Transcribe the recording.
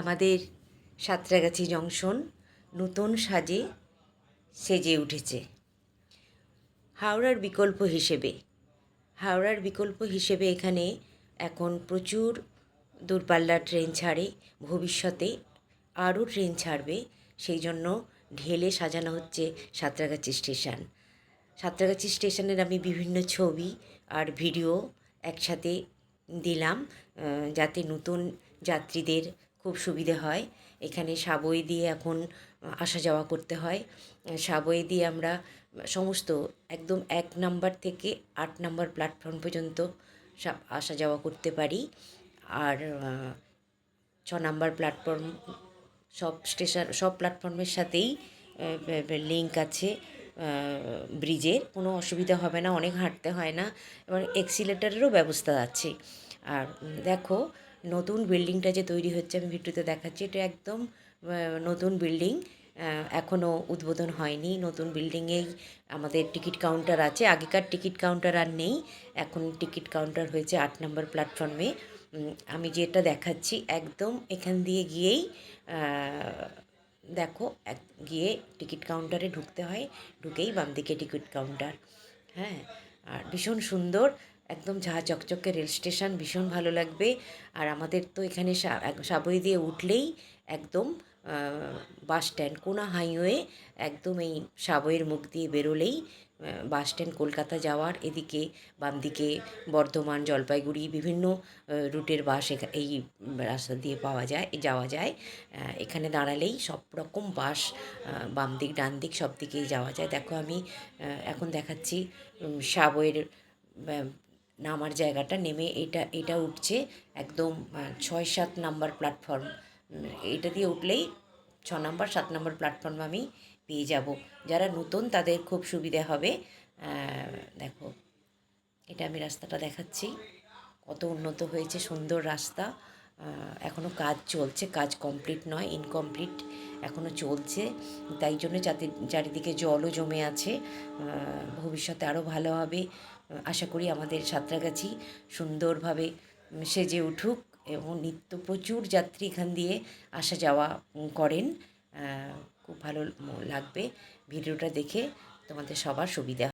আমাদের সাঁতরাগাছি জংশন নতুন সাজে সেজে উঠেছে। হাওড়ার বিকল্প হিসেবে, হাওড়ার বিকল্প হিসেবে এখানে এখন প্রচুর দূরপাল্লার ট্রেন ছাড়ে, ভবিষ্যতে আরও ট্রেন ছাড়বে, সেই জন্য ঢেলে সাজানো হচ্ছে সাঁতরাগাছি স্টেশন। সাঁতরাগাছি স্টেশনের আমি বিভিন্ন ছবি আর ভিডিও একসাথে দিলাম যাতে নতুন যাত্রীদের খুব সুবিধে হয়। এখানে সাবই দিয়ে এখন আসা যাওয়া করতে হয়। সাবই দিয়ে আমরা সমস্ত একদম এক নাম্বার থেকে আট নাম্বার প্ল্যাটফর্ম পর্যন্ত আসা যাওয়া করতে পারি। আর ছ নাম্বার প্ল্যাটফর্ম সব স্টেশন সব প্ল্যাটফর্মের সাথেই লিঙ্ক আছে ব্রিজের কোনো অসুবিধা হবে না, অনেক হাঁটতে হয় না। এবং এক্সিলেটারেরও ব্যবস্থা আছে। আর দেখো নতুন বিল্ডিংটা যে তৈরি হচ্ছে, আমি ভিডিওতে দেখাচ্ছি, এটা একদম নতুন বিল্ডিং এখনও উদ্বোধন হয়নি। নতুন বিল্ডিংয়েই আমাদের টিকিট কাউন্টার আছে। আগেকার টিকিট কাউন্টার আর নেই। এখন টিকিট কাউন্টার হয়েছে আট নম্বর প্ল্যাটফর্মে। আমি যেটা দেখাচ্ছি, একদম এখান দিয়ে গিয়েই দেখো, এক, গিয়ে টিকিট কাউন্টারে ঢুকতে হয়। ঢুকেই বাম দিকে টিকিট কাউন্টার। হ্যাঁ আর ভীষণ সুন্দর। একদম ঝাঁ চকচকে রেল স্টেশন ভীষণ ভালো লাগবে। আর আমাদের তো এখানে সাবই দিয়ে উঠলেই একদম বাস স্ট্যান্ড, কোনা হাইওয়ে একদম এই সাবইয়ের মুখ দিয়ে বেরোলেই বাস স্ট্যান্ড কলকাতা যাওয়ার এদিকে বাম দিকে বর্ধমান, জলপাইগুড়ি বিভিন্ন রুটের বাস এই রাস্তা দিয়ে পাওয়া যায়, যাওয়া যায়। এখানে দাঁড়ালেই সব রকম বাস বাম দিক ডান দিক সব দিকেই যাওয়া যায়। দেখো আমি এখন দেখাচ্ছি সাবইয়ের নামার জায়গাটা নেমে এটা এটা উঠছে একদম ছয় সাত নাম্বার প্ল্যাটফর্ম এটা দিয়ে উঠলেই ছ নাম্বার, সাত নাম্বার প্ল্যাটফর্ম আমি পেয়ে যাব। যারা নতুন তাদের খুব সুবিধা হবে। দেখো, এটা আমি রাস্তাটা দেখাচ্ছি। কত উন্নত হয়েছে, সুন্দর রাস্তা। এখনও কাজ চলছে, কাজ কমপ্লিট নয় ইনকমপ্লিট এখনও চলছে। তাই জন্য চাতি চারিদিকে জলও জমে আছে ভবিষ্যতে আরও ভালো হবে। আশা করি আমাদের সাঁতরাগাছি সুন্দরভাবে সেজে উঠুক এবং নিত্য প্রচুর যাত্রী এখান দিয়ে আসা যাওয়া করেন। খুব ভালো লাগবে ভিডিওটা দেখে। তোমাদের সবার সুবিধা